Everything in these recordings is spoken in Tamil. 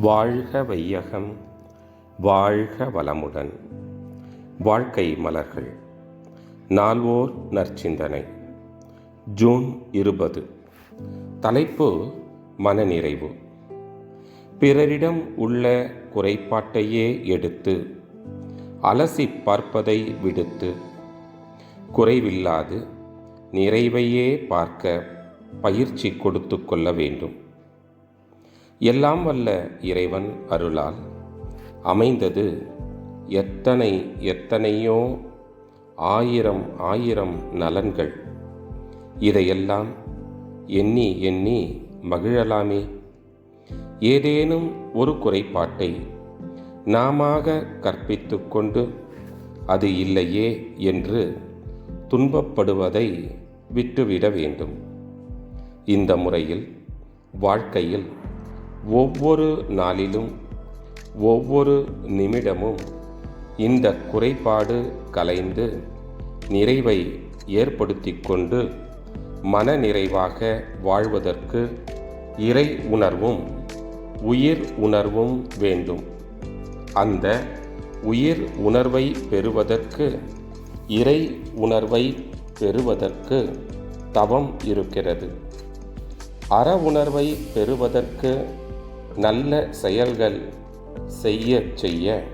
வாழ்க வையகம் வாழ்க வளமுடன். வாழ்க்கை மலர்கள் நால்வோர் நற்சிந்தனை. ஜூன் இருபது. தலைப்பு மனநிறைவு. பிறரிடம் உள்ள குறைபாட்டையே எடுத்து அலசி பார்ப்பதை விடுத்து குறைவில்லாது நிறைவையே பார்க்க பயிற்சி கொடுத்து கொள்ள வேண்டும். எல்லாம் வல்ல இறைவன் அருளால் அமைந்தது எத்தனை எத்தனையோ ஆயிரம் ஆயிரம் நலன்கள். இதையெல்லாம் எண்ணி எண்ணி மகிழலாமே. ஏதேனும் ஒரு குறைபாட்டை நாமாக கற்பித்து கொண்டு அது இல்லையே என்று துன்பப்படுவதை விட்டுவிட வேண்டும். இந்த முறையில் வாழ்க்கையில் ஒவ்வொரு நாளிலும் ஒவ்வொரு நிமிடமும் இந்த குறைபாடு கலைந்து நிறைவை ஏற்படுத்தி கொண்டு மன நிறைவாக வாழ்வதற்கு இறை உணர்வும் உயிர் உணர்வும் வேண்டும். அந்த உயிர் உணர்வை பெறுவதற்கு இறை உணர்வை பெறுவதற்கு தவம் இருக்கிறது. அற உணர்வை பெறுவதற்கு நல்ல செயல்கள் செய்ய செய்ய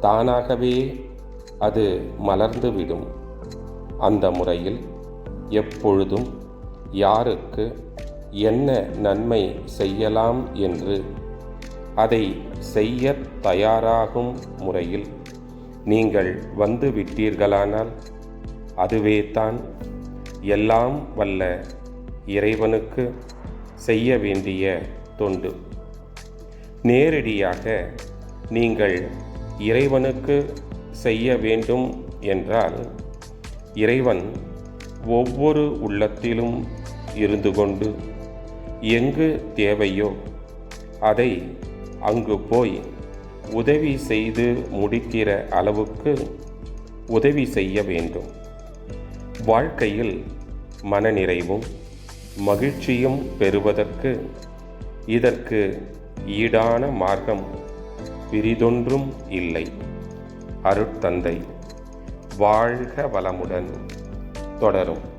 தானாகவே அது மலர்ந்துவிடும் அந்த முறையில் எப்பொழுதும் யாருக்கு என்ன நன்மை செய்யலாம் என்று அதை செய்ய தயாராகும் முறையில் நீங்கள் வந்து விட்டீர்களானால் அதுவே தான் எல்லாம் வல்ல இறைவனுக்கு செய்ய வேண்டிய தொண்டு. நேரடியாக நீங்கள் இறைவனுக்கு செய்ய வேண்டும் என்றால் இறைவன் ஒவ்வொரு உள்ளத்திலும் இருந்து கொண்டு எங்கு தேவையோ அதை அங்கு போய் உதவி செய்து முடிக்கிற அளவுக்கு உதவி செய்ய வேண்டும். வாழ்க்கையில் மனநிறைவும் மகிழ்ச்சியும் பெறுவதற்கு இதற்கு ஈடான மார்க்கம் பிரிதொன்றும் இல்லை. அருட்தந்தை வாழ்க வளமுடன் தொடரும்.